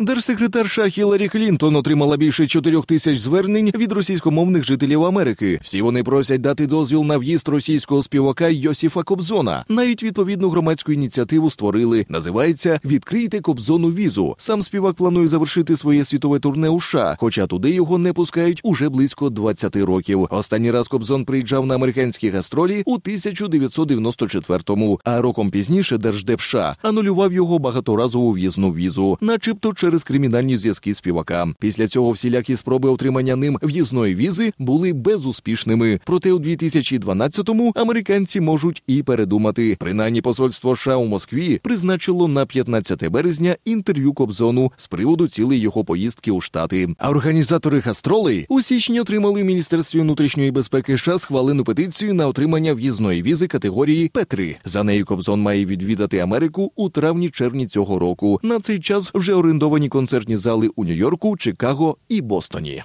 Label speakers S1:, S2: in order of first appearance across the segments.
S1: Держсекретарша Хіларі Клінтон отримала більше 4 тисяч звернень від російськомовних жителів Америки. Всі вони просять дати дозвіл на в'їзд російського співака Йосіфа Кобзона. Навіть відповідну громадську ініціативу створили. Називається Відкрийте Кобзону візу. Сам співак планує завершити своє світове турне у США, хоча туди його не пускають уже близько 20 років. Останній раз Кобзон приїжджав на американські гастролі у 1994-му, а роком пізніше Держдеп США анулював його багаторазову в'їзну візу, начебто через кримінальні зв'язки співака. Після цього всілякі спроби отримання ним в'їзної візи були безуспішними. Проте у 2012-му американці можуть і передумати. Принаймні посольство США у Москві призначило на 15 березня інтерв'ю Кобзону з приводу цілої його поїздки у штати. А організатори гастролей у січні отримали в міністерстві внутрішньої безпеки США схвалену петицію на отримання в'їзної візи категорії П3. За нею Кобзон має відвідати Америку у травні-червні цього року. На цей час вже орендовані концертні зали у Нью-Йорку, Чикаго і Бостоні.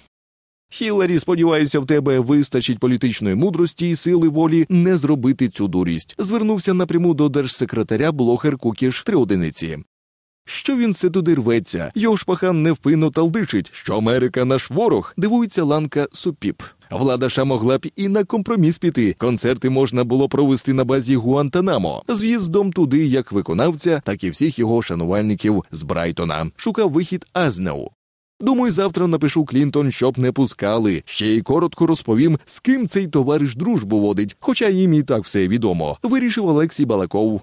S1: Хіларі, сподіваюся, в тебе вистачить політичної мудрості і сили волі не зробити цю дурість. Звернувся напряму до держсекретаря блогер Кукіш три одиниці. Що він все туди рветься? Його шпахан невпинно талдичить, що Америка наш ворог, дивується ланка Супіп. Влада ша могла б і на компроміс піти. Концерти можна було провести на базі Гуантанамо з в'їздом туди як виконавця, так і всіх його шанувальників з Брайтона. Шукав вихід Азнеу. Думаю, завтра напишу Клінтон, щоб не пускали. Ще й коротко розповім, з ким цей товариш дружбу водить, хоча їм і так все відомо. Вирішив Олексій Балаков.